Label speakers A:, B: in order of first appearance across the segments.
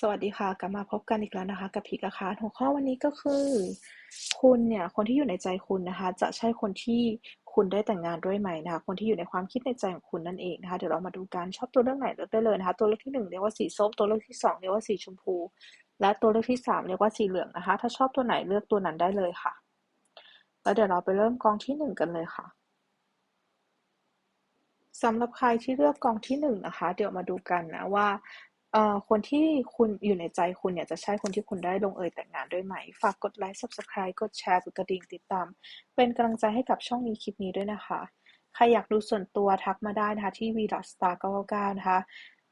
A: สวัสดีค่ะ กลับมาพบกันอีกแล้วนะคะ กับพีกะคะหัวข้อวันนี้ก็คือ คุณเนี่ยคนที่อยู่ในใจคุณนะคะ จะใช่คนที่คุณได้แต่งงานด้วยไหมนะคะ คนที่อยู่ในความคิดในใจของคุณนั่นเองนะคะเดี๋ยวเรามาดูกันชอบตัวเลือกไหนเลือกได้เลยนะคะ ตัวเลือกที่หนึ่งเรียกว่าสีส้มตัวเลือกที่สองเรียกว่าสีชมพู และตัวเลือกที่สามเรียกว่าสีเหลืองนะคะ ถ้าชอบตัวไหนเลือกตัวนั้นได้เลยค่ะ แล้วเดี๋ยวเราไปเริ่มกองที่หนึ่งกันเลยค่ะสำหรับใครที่เลือกกองที่หนึ่งนะคะ เดี๋ยวมาดูกันนะว่า เอ่อคนที่คุณอยู่ในใจคุณเนี่ย จะใช่คนที่คุณได้ลงเอยแต่งงานด้วยไหม ฝากกดไลค์ Subscribe กดแชร์กดกระดิ่งติดตาม เป็นกำลังใจให้กับช่องนี้คลิปนี้ด้วยนะคะ ใครอยากดูส่วนตัวทักมาได้นะคะ ที่ v s t a r 999นะคะ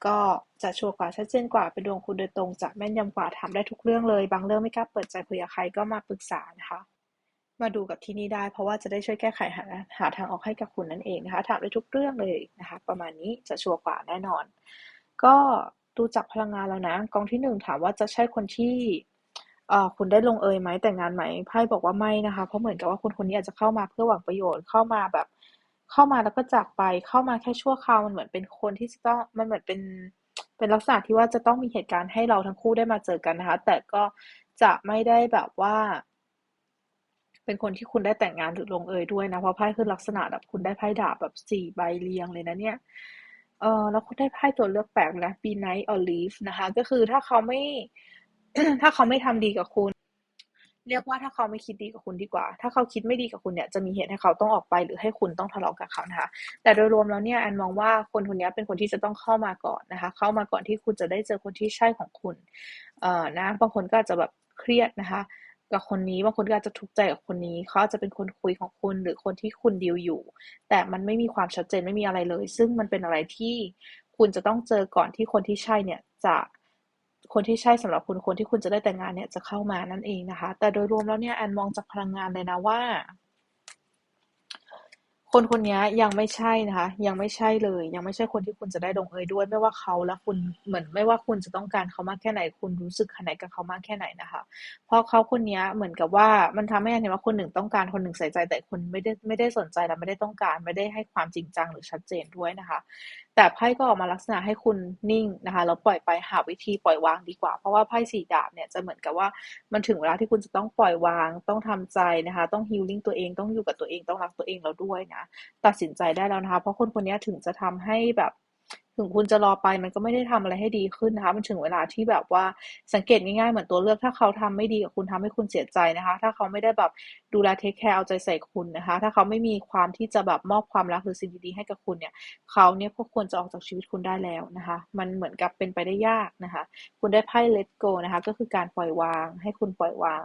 A: ก็จะชัวร์กว่าชัดเจนกว่าเป็นดวงคุณโดยตรงจะแม่นยำกว่าถามได้ทุกเรื่องเลย บางเรื่องไม่กล้าเปิดใจคุยกับใครก็มาปรึกษานะคะ มาดูกับที่นี่ได้ เพราะว่าจะได้ช่วยแก้ไขหาหาทางออกให้กับคุณนั่นเองนะคะถามได้ทุกเรื่องเลยนะคะ ประมาณนี้จะชัวร์กว่าแน่นอน ก็ ดูจากพลังงานแล้วนะ กองที่หนึ่งถามว่าจะใช่คนที่เอ่อคุณได้ลงเอยไหมแต่งงานไหมไพ่บอกว่าไม่นะคะ เพราะเหมือนกับว่าคนคนนี้อาจจะเข้ามาเพื่อหวังประโยชน์เข้ามาแบบ เข้ามาแล้วก็จากไปเข้ามาแค่ชั่วคราวมันเหมือนเป็นคนที่จะต้องมันเหมือนเป็นเป็นลักษณะที่ว่าจะต้องมีเหตุการณ์ให้เราทั้งคู่ได้มาเจอกันนะคะ แต่ก็จะไม่ได้แบบว่า เป็นคนที่คุณได้แต่งงานหรือลงเอยด้วยนะเพราะไพ่คือลักษณะแบบคุณได้ไพ่ดาบแบบสี่ใบเรียงเลยนะเนี่ย เออแล้วคุณได้ไพ่ตัวเลือกแปลกนะ be nice or leave นะคะ ก็คือถ้าเขาไม่ ถ้าเขาไม่ทำดีกับคุณ เรียกว่าถ้าเขาไม่คิดดีกับคุณดีกว่า ถ้าเขาคิดไม่ดีกับคุณเนี่ยจะมีเหตุให้เขาต้องออกไปหรือให้คุณต้องทะเลาะกับเขานะคะ แต่โดยรวมแล้วเนี่ยแอนมองว่าคนคนนี้เป็นคนที่จะต้องเข้ามาก่อนนะคะ เข้ามาก่อนที่คุณจะได้เจอคนที่ใช่ของคุณ เอ่อนะบางคนก็อาจจะแบบเครียดนะคะ กับคนนี้บางคนก็อาจจะทุกข์ใจกับคนนี้เขาอาจจะเป็นคนคุยของคุณหรือคนที่คุณดีลอยู่ แต่มันไม่มีความชัดเจนไม่มีอะไรเลย ซึ่งมันเป็นอะไรที่คุณจะต้องเจอก่อนที่คนที่ใช่เนี่ยจะคนที่ใช่สำหรับคุณคนที่คุณจะได้แต่งงานเนี่ยจะเข้ามานั่นเองนะคะ แต่โดยรวมแล้วเนี่ยแอนมองจากพลังงานเลยนะว่า คนคนนี้ยังไม่ใช่นะคะ ยังไม่ใช่เลย ยังไม่ใช่คนที่คุณจะได้ลงเอยด้วย ไม่ว่าเขาและคุณเหมือนไม่ว่าคุณจะต้องการเขามากแค่ไหน คุณรู้สึกขนาดกับเขามากแค่ไหนนะคะ เพราะเขาคนนี้เหมือนกับว่ามันทำให้เห็นว่าคนหนึ่งต้องการคนหนึ่งใส่ใจ แต่คนไม่ได้ไม่ได้สนใจและไม่ได้ต้องการ ไม่ได้ให้ความจริงจังหรือชัดเจนด้วยนะคะแต่ไพ่ก็ออกมาลักษณะให้คุณนิ่งนะคะแล้วปล่อยไปหาวิธีปล่อยวางดีกว่า เพราะว่าไพ่สีดาบเนี่ยจะเหมือนกับว่ามันถึงเวลาที่คุณจะต้องปล่อยวางต้องทำใจนะคะ ต้องฮิลลิ่งตัวเองต้องอยู่กับตัวเองต้องรักตัวเองแล้วด้วยนะ ตัดสินใจได้แล้วนะคะ เพราะคนคนนี้ถึงจะทำให้แบบ ถึงคุณจะรอไปมันก็ไม่ได้ทำอะไรให้ดีขึ้นนะคะ มันถึงเวลาที่แบบว่าสังเกตง่ายๆเหมือนตัวเลือกถ้าเขาทำไม่ดีกับคุณทำให้คุณเสียใจนะคะ ถ้าเขาไม่ได้แบบดูแลเทคแคร์เอาใจใส่คุณนะคะ ถ้าเขาไม่มีความที่จะแบบมอบความรักหรือสิ่งดีๆให้กับคุณเนี่ยเขาเนี่ยก็ควรจะออกจากชีวิตคุณได้แล้วนะคะ มันเหมือนกับเป็นไปได้ยากนะคะ คุณได้ไพ่ let go นะคะ ก็คือการปล่อยวาง ให้คุณปล่อยวาง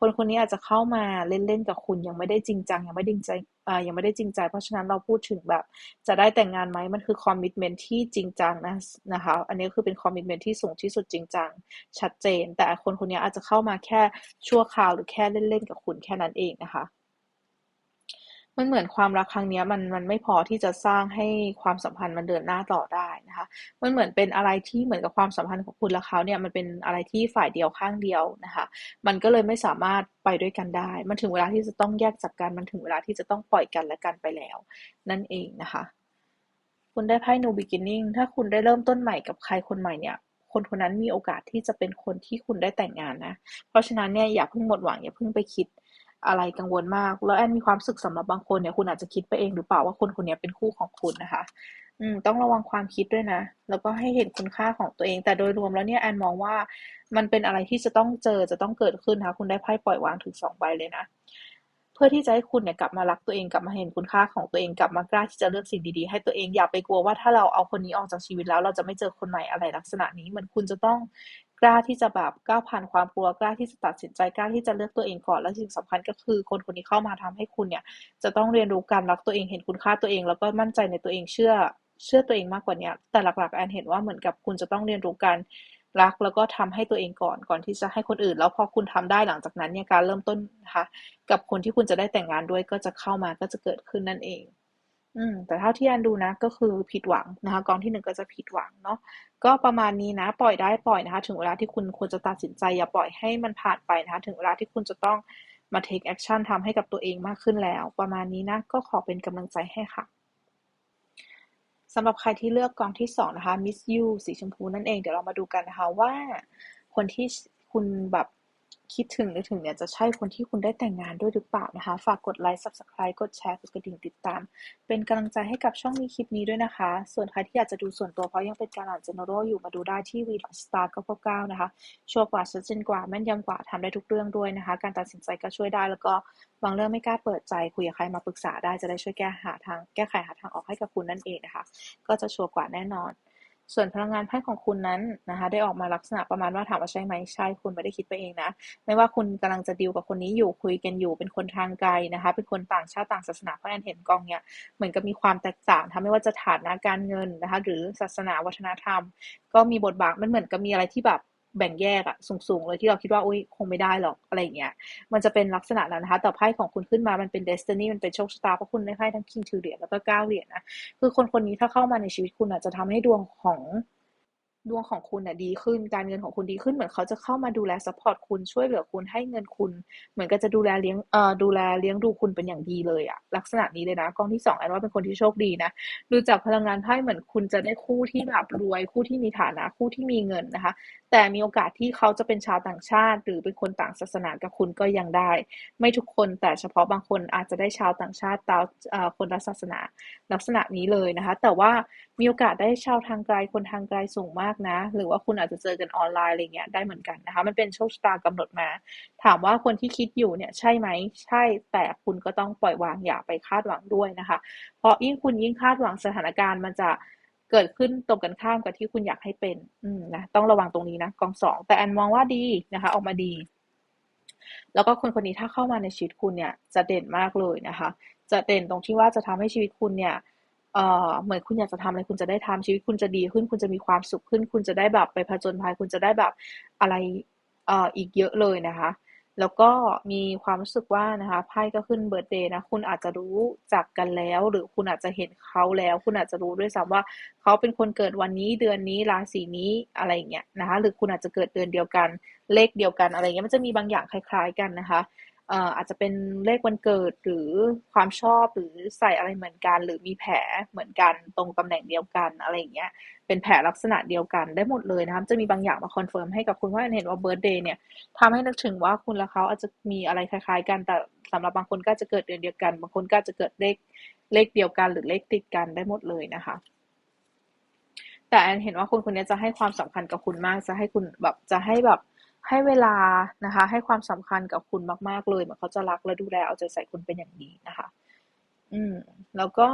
A: คนคนนี้อาจจะเข้ามาเล่นๆกับคุณยังไม่ได้จริงจังยังไม่ได้จริงใจอ่ายังไม่ได้จริงใจ เพราะฉะนั้นเราพูดถึงแบบ จะได้แต่งงานไหมมันคือคอมมิชเมนที่จริงจังนะนะคะ อันนี้คือเป็นคอมมิชเมนที่สูงที่สุดจริงจังชัดเจน แต่คนคนนี้อาจจะเข้ามาแค่ชั่วคราวหรือแค่เล่นๆกับคุณแค่นั้นเองนะคะ มันเหมือนความรักครั้งนี้มันมันไม่พอที่จะสร้างให้ความสัมพันธ์มันเดินหน้าต่อได้นะคะ มันเหมือนเป็นอะไรที่เหมือนกับความสัมพันธ์ของคุณและเขาเนี่ยมันเป็นอะไรที่ฝ่ายเดียวข้างเดียวนะคะ มันก็เลยไม่สามารถไปด้วยกันได้ มันถึงเวลาที่จะต้องแยกจากกัน มันถึงเวลาที่จะต้องปล่อยกันและกันไปแล้ว นั่นเองนะคะ คุณได้ไพ่ new beginning ถ้าคุณได้เริ่มต้นใหม่กับใครคนใหม่เนี่ยคนคนนั้นมีโอกาสที่จะเป็นคนที่คุณได้แต่งงานนะ เพราะฉะนั้นเนี่ยอย่าเพิ่งหมดหวังอย่าเพิ่งไปคิด อะไรกังวลมาก แล้วแอนมีความสึกสำหรับบางคนเนี่ยคุณอาจจะคิดไปเองหรือเปล่าว่าคนคนนี้เป็นคู่ของคุณนะคะ อืมต้องระวังความคิดด้วยนะ แล้วก็ให้เห็นคุณค่าของตัวเอง แต่โดยรวมแล้วเนี่ยแอนมองว่ามันเป็นอะไรที่จะต้องเจอจะต้องเกิดขึ้นนะคะคุณได้ไพ่ปล่อยวางถึงสองใบเลยนะเพื่อที่จะให้คุณเนี่ยกลับมารักตัวเองกลับมาเห็นคุณค่าของตัวเองกลับมากล้าที่จะเลือกสิ่งดีๆให้ตัวเองอย่าไปกลัวว่าถ้าเราเอาคนนี้ออกจากชีวิตแล้ว เราจะไม่เจอคนใหม่อะไรลักษณะนี้เหมือนคุณจะต้อง กล้าที่จะแบบก้าวผ่านความกลัวกล้าที่จะตัดสินใจกล้าที่จะเลือกตัวเองก่อนและสิ่งสำคัญก็คือ คนคนนี้เข้ามาทำให้คุณเนี่ย จะต้องเรียนรู้การรักตัวเองเห็นคุณค่าตัวเอง แล้วก็มั่นใจในตัวเองเชื่อเชื่อตัวเองมากกว่านี้แต่หลักๆแอนเห็นว่าเหมือนกับคุณจะต้องเรียนรู้การรักแล้วก็ทำให้ตัวเองก่อนก่อนที่จะให้คนอื่น แล้วพอคุณทำได้หลังจากนั้นเนี่ยการเริ่มต้นนะคะกับคนที่คุณจะได้แต่งงานด้วยก็จะเข้ามาก็จะเกิดขึ้นนั่นเอง อืม แต่เท่าที่แอนดูนะ ก็คือผิดหวังนะคะ กองที่หนึ่งก็จะผิดหวังเนาะ ก็ประมาณนี้นะ ปล่อยได้ปล่อยนะคะ ถึงเวลาที่คุณควรจะตัดสินใจ อย่าปล่อยให้มันผ่านไปนะคะ ถึงเวลาที่คุณจะต้องมา take action ทำให้กับตัวเองมากขึ้นแล้ว ประมาณนี้นะ ก็ขอเป็นกำลังใจให้ค่ะสำหรับใครที่เลือกกองที่สองนะคะ Miss You สีชมพูนั่นเอง เดี๋ยวเรามาดูกันนะคะว่าคนที่คุณแบบ คิดถึงนึกถึงเนี่ยจะใช่คนที่คุณได้แต่งงานด้วยหรือเปล่านะคะ ฝากกดไลค์ subscribe กดแชร์กดกระดิ่งติดตาม เป็นกำลังใจให้กับช่องนี้คลิปนี้ด้วยนะคะ ส่วนใครที่อยากจะดูส่วนตัวเพราะยังเป็นการอ่าน general อยู่มาดูได้ที่ v l o g star 999นะคะชัวร์กว่าชัดเจนกว่าแม่นยำกว่าทำได้ทุกเรื่องด้วยนะคะ การตัดสินใจก็ช่วยได้แล้วก็บางเรื่องไม่กล้าเปิดใจคุยกับใครมาปรึกษาได้จะได้ช่วยแก้หาทางแก้ไขหาทางออกให้กับคุณนั่นเองนะคะ ก็จะชัวร์กว่าแน่นอน ส่วนพลังงานไพ่ของคุณนั้นนะคะได้ออกมาลักษณะประมาณว่าถามว่าใช่ไหมใช่คุณไม่ได้คิดไปเองนะ ไม่ว่าคุณกำลังจะดีลกับคนนี้อยู่คุยกันอยู่เป็นคนทางไกลนะคะ เป็นคนต่างชาติต่างศาสนาเพราะแอนเห็นกองเนี่ยเหมือนกับมีความแตกต่างทำไม่ว่าจะฐานะการเงินนะคะ หรือศาสนาวัฒนธรรม ก็มีบทบาทมันเหมือนกับมีอะไรที่แบบ แบ่งแยกอะสูงๆเลยที่เราคิดว่าอุ้ยคงไม่ได้หรอกอะไรเงี้ย มันจะเป็นลักษณะนั้นนะคะแต่ไพ่ของคุณขึ้นมามันเป็นเดสตินีมันเป็นโชคชะตาเพราะคุณได้ไพ่ทั้งคิงทูเหรียญแล้วก็เก้าเหรียญนะคือคนคนนี้ถ้าเข้ามาในชีวิตคุณอาจจะทำให้ดวงของ ดวงของคุณน่ะดีขึ้น การเงินของคุณดีขึ้น เหมือนเขาจะเข้ามาดูแลซัพพอร์ตคุณ ช่วยเหลือคุณ ให้เงินคุณ เหมือนกับจะดูแลเลี้ยง เอ่อ ดูแลเลี้ยงดูคุณเป็นอย่างดีเลยอะลักษณะนี้เลยนะ กองที่สองแอนว่าเป็นคนที่โชคดีนะ ดูจากพลังงานไพ่เหมือนคุณจะได้คู่ที่แบบรวย คู่ที่มีฐานะ คู่ที่มีเงินนะคะ แต่มีโอกาสที่เขาจะเป็นชาวต่างชาติ หรือเป็นคนต่างศาสนากับคุณก็ยังได้ ไม่ทุกคน แต่เฉพาะบางคนอาจจะได้ชาวต่างชาติตาวเอ่อคนละศาสนา ลักษณะนี้เลยนะคะ แต่ว่า มีโอกาสได้ชาวทางไกลคนทางไกลสูงมากนะ หรือว่าคุณอาจจะเจอกันออนไลน์อะไรเงี้ยได้เหมือนกันนะคะ มันเป็นโชคชะตากำหนดมา ถามว่าคนที่คิดอยู่เนี่ยใช่ไหมใช่แต่คุณก็ต้องปล่อยวางอย่าไปคาดหวังด้วยนะคะ เพราะยิ่งคุณยิ่งคาดหวังสถานการณ์มันจะเกิดขึ้นตรงกันข้ามกับที่คุณอยากให้เป็นอืมนะต้องระวังตรงนี้นะกองสองแต่แอนมองว่าดีนะคะ ออกมาดี แล้วก็คนคนนี้ถ้าเข้ามาในชีวิตคุณเนี่ยจะเด่นมากเลยนะคะ จะเด่นตรงที่ว่าจะทำให้ชีวิตคุณเนี่ย เอ่อเหมือนคุณอยากจะทำอะไรคุณจะได้ทำชีวิตคุณจะดีขึ้น คุณจะมีความสุขขึ้น คุณจะได้แบบไปผจญภัยคุณจะได้แบบอะไรเอ่ออีกเยอะเลยนะคะ แล้วก็มีความรู้สึกว่านะคะไพ่ก็ขึ้นเบิร์ d เดย์นะคุณอาจจะรู้จักกันแล้ว หรือคุณอาจจะเห็นเขาแล้ว คุณอาจจะรู้ด้วยซ้ำว่าเขาเป็นคนเกิดวันนี้เดือนนี้ราศีนี้อะไรอย่างเงี้ยนะคะ หรือคุณอาจจะเกิดเดือนเดียวกันเลขเดียวกันอะไรเงี้ยมันจะมีบางอย่างคล้าย ๆ กันนะคะ อ่ออาจจะเป็นเลขวันเกิดหรือความชอบหรือใส่อะไรเหมือนกัน หรือมีแผลเหมือนกันตรงตำแหน่งเดียวกันอะไรอย่างเงี้ยเป็นแผลลักษณะเดียวกันได้หมดเลยนะคะจะมีบางอย่างมาคอนเฟิร์มให้กับคุณว่าเห็นว่าเบิร์ d เดย์เนี่ยทำให้นึกถึงว่าคุณและเขาอาจจะมีอะไรคล้ายๆ กันแต่สำหรับบางคนก็จะเกิดเดือนเดียวกัน บางคนก็จะเกิดเลขเลขเดียวกันหรือเลขติดกันได้หมดเลยนะคะ แต่แอนเห็นว่าคนคนนี้จะให้ความสำคัญกับคุณมากจะให้คุณแบบจะให้แบบ ให้เวลานะคะ ให้ความสำคัญกับคุณมาก ๆ เลยเหมือนเขาจะรักและดูแลเอาใจใส่คุณเป็นอย่างดีนะคะ อืม แล้วก็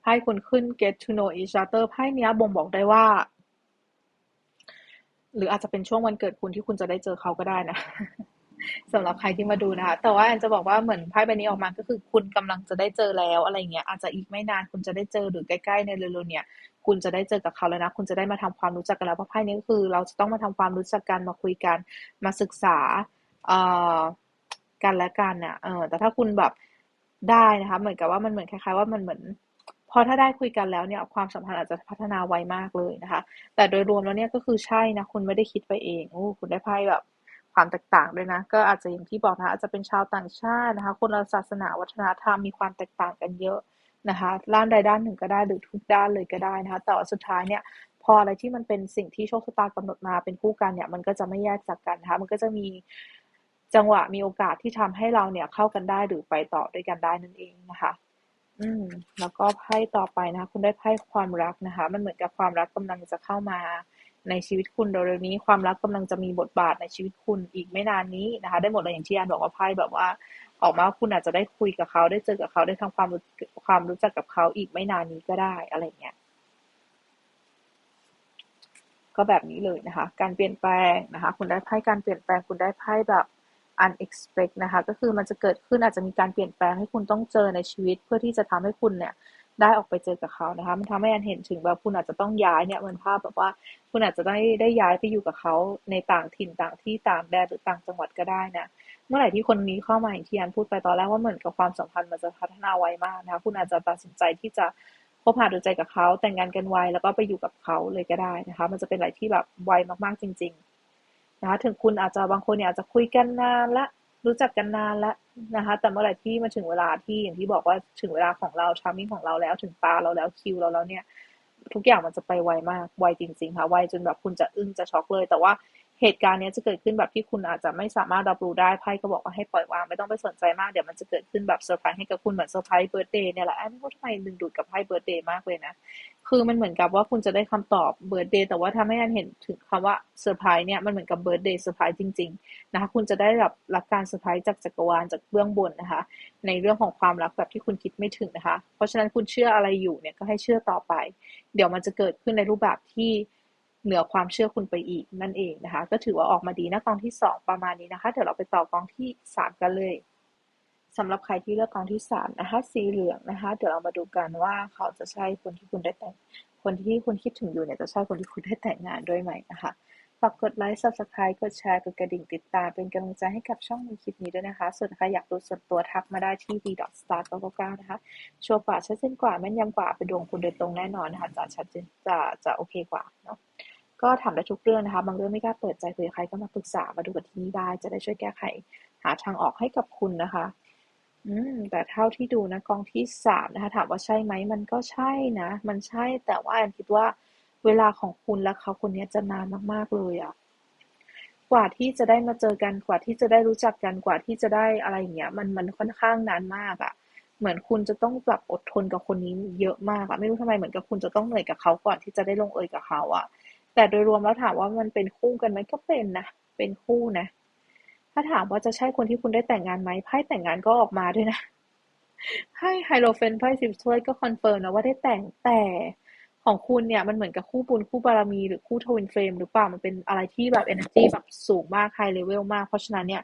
A: ไพ่คุณขึ้น get to know each other ไพ่เนี้ยบ่งบอกได้ว่า หรืออาจจะเป็นช่วงวันเกิดคุณที่คุณจะได้เจอเขาก็ได้นะสำหรับใครที่มาดูนะคะ แต่ว่าแอนจะบอกว่าเหมือนไพ่ใบนี้ออกมาก็คือคุณกำลังจะได้เจอแล้วอะไรเงี้ย อาจจะอีกไม่นานคุณจะได้เจอหรือใกล้ๆในเร็วๆเนี้ย คุณจะได้เจอกับเขาแล้วนะ คุณจะได้มาทำความรู้จักกันแล้วเพราะไพ่นี้ก็คือ เราจะต้องมาทำความรู้จักกันมาคุยกันมาศึกษาเอ่อกันและกันน่ะเออแต่ถ้าคุณแบบได้นะคะ เหมือนกับว่ามันเหมือนคล้ายๆว่ามันเหมือนพอถ้าได้คุยกันแล้วเนี่ยความสัมพันธ์อาจจะพัฒนาไวมากเลยนะคะ แต่โดยรวมแล้วเนี่ยก็คือใช่นะคุณไม่ได้คิดไปเองโอ้คุณได้ไพ่แบบความแตกต่างด้วยนะ ก็อาจจะอย่างที่บอกนะคะอาจจะเป็นชาวต่างชาตินะคะ คนละศาสนาวัฒนธรรมมีความแตกต่างกันเยอะ นะคะด้านใดด้านหนึ่งก็ได้หรือทุกด้านเลยก็ได้นะคะแต่ว่าสุดท้ายเนี่ยพออะไรที่มันเป็นสิ่งที่โชคชะตากำหนดมาเป็นคู่กันเนี่ยมันก็จะไม่แยกจากกันนะคะมันก็จะมีจังหวะมีโอกาสที่ทำให้เราเนี่ยเข้ากันได้หรือไปต่อด้วยกันได้นั่นเองนะคะ อืม แล้วก็ไพ่ต่อไปนะคะ คุณได้ไพ่ความรักนะคะ มันเหมือนกับความรักกำลังจะเข้ามาในชีวิตคุณเร็วๆนี้ความรักกำลังจะมีบทบาทในชีวิตคุณอีกไม่นานนี้นะคะ ได้หมดเลยอย่างที่อันบอกว่าไพ่แบบว่า ออกมาคุณอาจจะได้คุยกับเขาได้เจอกับเขาได้ทำความรู้ความรู้จักกับเขาอีกไม่นานนี้ก็ได้อะไรเงี้ยก็แบบนี้เลยนะคะ การเปลี่ยนแปลงนะคะ คุณได้ไพ่การเปลี่ยนแปลง คุณได้ไพ่แบบ unexpect นะคะ ก็คือมันจะเกิดขึ้นอาจจะมีการเปลี่ยนแปลงให้คุณต้องเจอในชีวิต เพื่อที่จะทำให้คุณเนี่ย ได้ออกไปเจอกับเขานะคะ มันทำให้อันเห็นถึงแบบคุณอาจจะต้องย้ายเนี่ยมือนภาพแบบว่าคุณอาจจะได้ได้ย้ายไปอยู่กับเขาในต่างถิ่นต่างที่ต่างแดนหรือต่างจังหวัดก็ได้นะเมื่อไหร่ที่คนนี้เข้ามาอย่างที่อันพูดไปตอนแรกว่าเหมือนกับความสัมพันธ์มันจะพัฒนาไวมากนะคะคุณอาจจะตัดสินใจที่จะคบหาดูใจกับเขาแต่งงานกันไวแล้วก็ไปอยู่กับเขาเลยก็ได้นะคะ มันจะเป็นอะไรที่แบบไวมากๆจริง ๆ นะคะถึงคุณอาจจะบางคนเนี่ยอาจจะคุยกันนานละ รู้จักกันนานแล้วนะคะ แต่เมื่อไหร่ที่มาถึงเวลาที่อย่างที่บอกว่าถึงเวลาของเราชามิ่งของเราแล้วถึงตาเราแล้วคิวเราแล้วเนี่ย ทุกอย่างมันจะไปไวมากไวจริง ๆ ค่ะไวจนแบบคุณจะอึ้งจะช็อกเลย แต่ว่า เหตุการณ์นี้จะเกิดขึ้นแบบที่คุณอาจจะไม่สามารถรับรู้ได้ไพ่ก็บอกว่าให้ปล่อยวางไม่ต้องไปสนใจมากเดี๋ยวมันจะเกิดขึ้นแบบเซอร์ไพรส์ให้กับคุณเหมือนเซอร์ไพรส์เบิร์ดเดย์เนี่ยแหละแอนพูดทำไมดึงดูดกับไพ่เบิร์ดเดย์มากเลยนะคือมันเหมือนกับว่าคุณจะได้คำตอบเบิร์ดเดย์แต่ว่าทำให้อันเห็นถึงคำว่าเซอร์ไพรส์เนี่ยมันเหมือนกับเบิร์ดเดย์เซอร์ไพรส์จริงๆนะคะคุณจะได้รับรับการเซอร์ไพรส์จากจักรวาลจากเบื้องบนนะคะ ในเรื่องของความรักแบบที่คุณคิดไม่ถึงนะคะ เพราะฉะนั้นคุณเชื่ออะไรอยู่เนี่ยก็ให้เชื่อต่อไป เดี๋ยวมันจะเกิดขึ้นในรูปแบบที่ เหนือความเชื่อคุณไปอีกนั่นเองนะคะ ก็ถือว่าออกมาดีนะกองที่ 2 ประมาณนี้นะคะ เดี๋ยวเราไปต่อกองที่ 3 กันเลยสำหรับใครที่เลือกกองที่ 3 นะคะ สีเหลืองนะคะ เดี๋ยวเรามาดูกันว่าเขาจะใช่คนที่คุณได้แต่ง คนที่คุณคิดถึงอยู่เนี่ยจะใช่คนที่คุณได้แต่งงานด้วยไหมนะคะฝากกดไลค์ subscribe กดแชร์ กดกระดิ่งติดตาม เป็นกำลังใจให้กับช่องในคลิปนี้ด้วยนะคะ ส่วนใครอยากดูส่วนตัวทักมาได้ที่ d star 999นะคะ ชัวร์กว่าชัดเจนกว่าแม่นยำกว่าเป็นดวงคุณโดยตรงแน่นอนนะคะจะชัดเจนจะจะโอเคกว่าเนาะ ก็ถามได้ทุกเรื่องนะคะ บางเรื่องไม่กล้าเปิดใจคุยกับใครก็มาปรึกษามาดูกับที่นี่ได้ จะได้ช่วยแก้ไขหาทางออกให้กับคุณนะคะ อืม แต่เท่าที่ดูนะกองที่สามนะคะ ถามว่าใช่ไหมมันก็ใช่นะ มันใช่ แต่ว่าแอนคิดว่าเวลาของคุณและเขาคนนี้จะนานมากๆเลยอะกว่าที่จะได้มาเจอกัน กว่าที่จะได้รู้จักกัน กว่าที่จะได้อะไรอย่างเงี้ย มันมันค่อนข้างนานมากอะเหมือนคุณจะต้องแบบอดทนกับคนนี้เยอะมากอะไม่รู้ทำไมเหมือนกับคุณจะต้องเหนื่อยกับเขาก่อนที่จะได้ลงเอยกับเขาอะ แต่โดยรวมแล้วถามว่ามันเป็นคู่กันไหมก็เป็นนะ เป็นคู่นะ ถ้าถามว่าจะใช่คนที่คุณได้แต่งงานไหมไพ่แต่งงานก็ออกมาด้วยนะไพ่ไฮโลเฟนไพ่สิบถ้วยก็คอนเฟิร์มนะว่าได้แต่งแต่ของคุณเนี่ยมันเหมือนกับคู่บุญคู่บารมีหรือคู่ทวินเฟรมหรือเปล่ามันเป็นอะไรที่แบบเอเนอร์จีแบบสูงมากไฮเลเวลมากเพราะฉะนั้นเนี่ย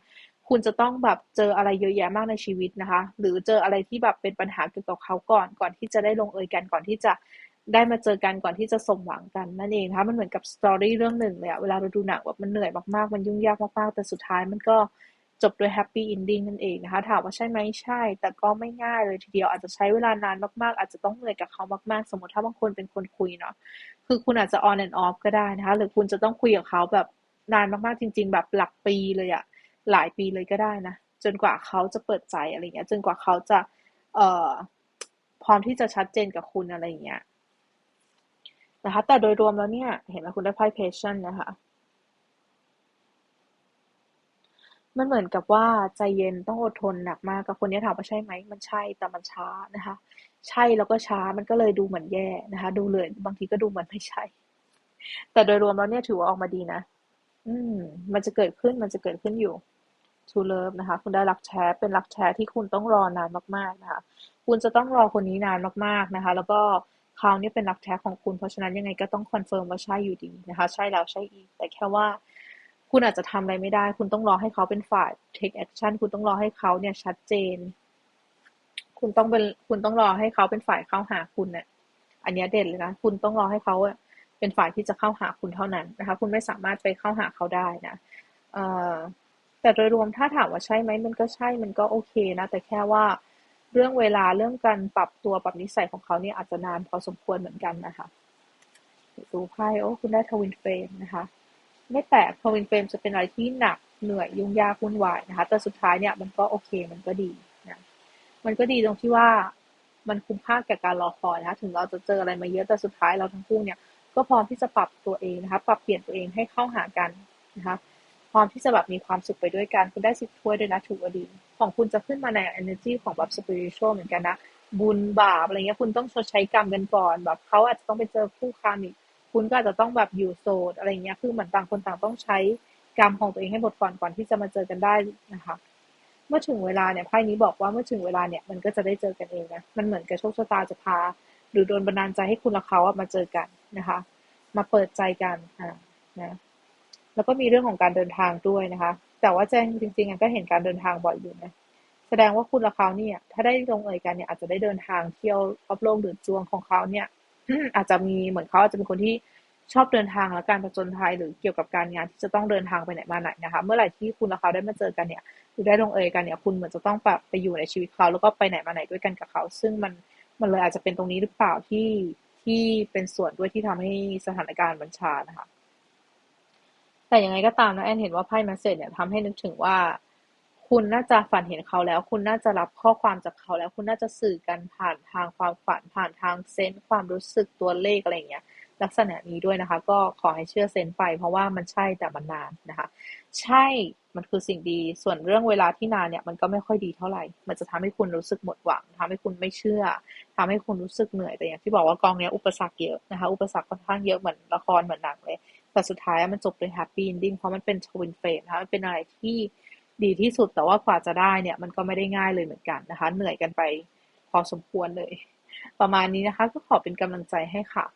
A: คุณจะต้องแบบเจออะไรเยอะแยะมากในชีวิตนะคะ หรือเจออะไรที่แบบเป็นปัญหาเกี่ยวกับเขาก่อนก่อนที่จะได้ลงเอยกันก่อนที่จะ ได้มาเจอกันก่อนที่จะสมหวังกันนั่นเองนะคะมันเหมือนกับสตอรี่เรื่องหนึ่งเลยอะเวลาเราดูหนังแบบมันเหนื่อยมากๆ มันยุ่งยากมากๆ แต่สุดท้ายมันก็จบด้วยแฮปปี้อินดิ้งนั่นเองนะคะถามว่าใช่ไหมใช่ แต่ก็ไม่ง่ายเลยทีเดียวอาจจะใช้เวลานานมากๆ อาจจะต้องเหนื่อยกับเขามากๆ สมมติถ้าบางคนเป็นคนคุยเนาะคือคุณอาจจะ on and off ก็ได้นะคะหรือคุณจะต้องคุยกับเขาแบบนานมากๆจริง ๆ แบบหลักปีเลยอะหลายปีเลยก็ได้นะจนกว่าเขาจะเปิดใจอะไรเงี้ยจนกว่าเขาจะเอ่อพร้อมที่จะชัดเจนกับคุณอะไรเงี้ย นะคะ แต่โดยรวมแล้วเนี่ย เห็นไหมคุณได้ไพ่ patient นะคะ มันเหมือนกับว่าใจเย็นต้องอดทนหนักมากกับคนนี้ถามว่าใช่ไหม มันใช่แต่มันช้านะคะ ใช่แล้วก็ช้ามันก็เลยดูเหมือนแย่นะคะ ดูเลย บางทีก็ดูเหมือนไม่ใช่ แต่โดยรวมแล้วเนี่ยถือว่าออกมาดีนะ อืม มันจะเกิดขึ้นมันจะเกิดขึ้นอยู่ to love นะคะ คุณได้รักแท้เป็นรักแท้ที่คุณต้องรอนานมาก ๆ นะคะ คุณจะต้องรอคนนี้นานมาก ๆ นะคะ แล้วก็ เขาเนี่ยเป็นรักแท้ของคุณ เพราะฉะนั้นยังไงก็ต้องคอนเฟิร์มว่าใช่อยู่ดีนะคะ ใช่แล้วใช่อีก แต่แค่ว่าคุณอาจจะทำอะไรไม่ได้ คุณต้องรอให้เขาเป็นฝ่าย take action คุณต้องรอให้เขาเนี่ยชัดเจน คุณต้องเป็นคุณต้องรอให้เขาเป็นฝ่ายเข้าหาคุณเนี่ยอันนี้เด่นเลยนะ คุณต้องรอให้เขาเป็นฝ่ายที่จะเข้าหาคุณเท่านั้นนะคะ คุณไม่สามารถไปเข้าหาเขาได้นะแต่โดยรวมถ้าถามว่าใช่ไหมมันก็ใช่มันก็โอเคนะ แต่แค่ว่า เรื่องเวลาเรื่องการปรับตัวปรับนิสัยของเขาเนี่ยอาจจะนานพอสมควรเหมือนกันนะคะดูไพ่โอ้คุณได้ทวินเฟรมนะคะไม่แปลกทวินเฟรมจะเป็นอะไรที่หนักเหนื่อยยุ่งยากวุ่นวายนะคะแต่สุดท้ายเนี่ยมันก็โอเคมันก็ดีนะมันก็ดีตรงที่ว่ามันคุ้มค่าแก่การรอคอยนะคะถึงเราจะเจออะไรมาเยอะแต่สุดท้ายเราทั้งคู่เนี่ยก็พร้อมที่จะปรับตัวเองนะคะปรับเปลี่ยนตัวเองให้เข้าหากันนะคะ พร้อมที่จะแบบมีความสุขไปด้วยกัน คุณได้สิบถ้วยด้วยนะถือดีของคุณจะขึ้นมาใน energy ของแบบ spiritual เหมือนกันนะ บุญบาปอะไรเงี้ยคุณต้องชดใช้กรรมกันก่อน แบบเขาอาจจะต้องไปเจอคู่ค้ามิกคุณก็อาจจะต้องแบบอยู่โสดอะไรเงี้ยคือเหมือนต่างคนต่างต้องใช้กรรมของตัวเองให้หมดก่อนก่อนที่จะมาเจอกันได้นะคะ เมื่อถึงเวลาเนี่ยไพ่นี้บอกว่าเมื่อถึงเวลาเนี่ยมันก็จะได้เจอกันเองนะมันเหมือนกับโชคชะตาจะพา หรือโดนบันดาลใจให้คุณและเขาอะมาเจอกันนะคะ มาเปิดใจกันอ่านะ แล้วก็มีเรื่องของการเดินทางด้วยนะคะ แต่ว่าแจ้งจริงๆก็เห็นการเดินทางบ่อยอยู่นะแสดงว่าคุณและเขาเนี่ย ถ้าได้ลงเอยกันเนี่ยอาจจะได้เดินทางเที่ยวรอบโลกหรือจวงของเขาเนี่ย อาจจะมีเหมือนเขาอาจจะเป็นคนที่ชอบเดินทางและการผจญภัยหรือเกี่ยวกับการงานที่จะต้องเดินทางไปไหนมาไหนนะคะ เมื่อไหร่ที่คุณและเขาได้มาเจอกันเนี่ยหรือได้ลงเอยกันเนี่ย คุณเหมือนจะต้องแบบไปอยู่ในชีวิตเขาแล้วก็ไปไหนมาไหนด้วยกันกับเขา ซึ่งมันมันเลยอาจจะเป็นตรงนี้หรือเปล่าที่ที่เป็นส่วนด้วยที่ทำให้สถานการณ์บัญชานะคะ แต่ยังไงก็ตามนะแอนเห็นว่าไพ่แมสเซจเนี่ยทำให้นึกถึงว่า คุณน่าจะฝันเห็นเขาแล้ว คุณน่าจะรับข้อความจากเขาแล้ว คุณน่าจะสื่อกันผ่านทางความฝันผ่านทางเซนส์ความรู้สึกตัวเลขอะไรเงี้ยลักษณะนี้ด้วยนะคะ ก็ขอให้เชื่อเซนส์ไป เพราะว่ามันใช่แต่มันนานนะคะ ใช่มันคือสิ่งดีส่วนเรื่องเวลาที่นานเนี่ยมันก็ไม่ค่อยดีเท่าไหร่ มันจะทำให้คุณรู้สึกหมดหวังทำให้คุณไม่เชื่อทำให้คุณรู้สึกเหนื่อยแต่อย่างที่บอกว่ากองเนี้ยอุปสรรคเยอะนะคะ อุปสรรคค่อนข้างเยอะเหมือนละครเหมือนหนังเลย แต่สุดท้ายมันจบด้วยแฮปปี้อินดิ้งเพราะมันเป็นทวินเฟสนะคะมันเป็นอะไรที่ดีที่สุดแต่ว่ากว่าจะได้เนี่ยมันก็ไม่ได้ง่ายเลยเหมือนกันนะคะ เหนื่อยกันไปพอสมควรเลย ประมาณนี้นะคะก็ขอเป็นกำลังใจให้ค่ะ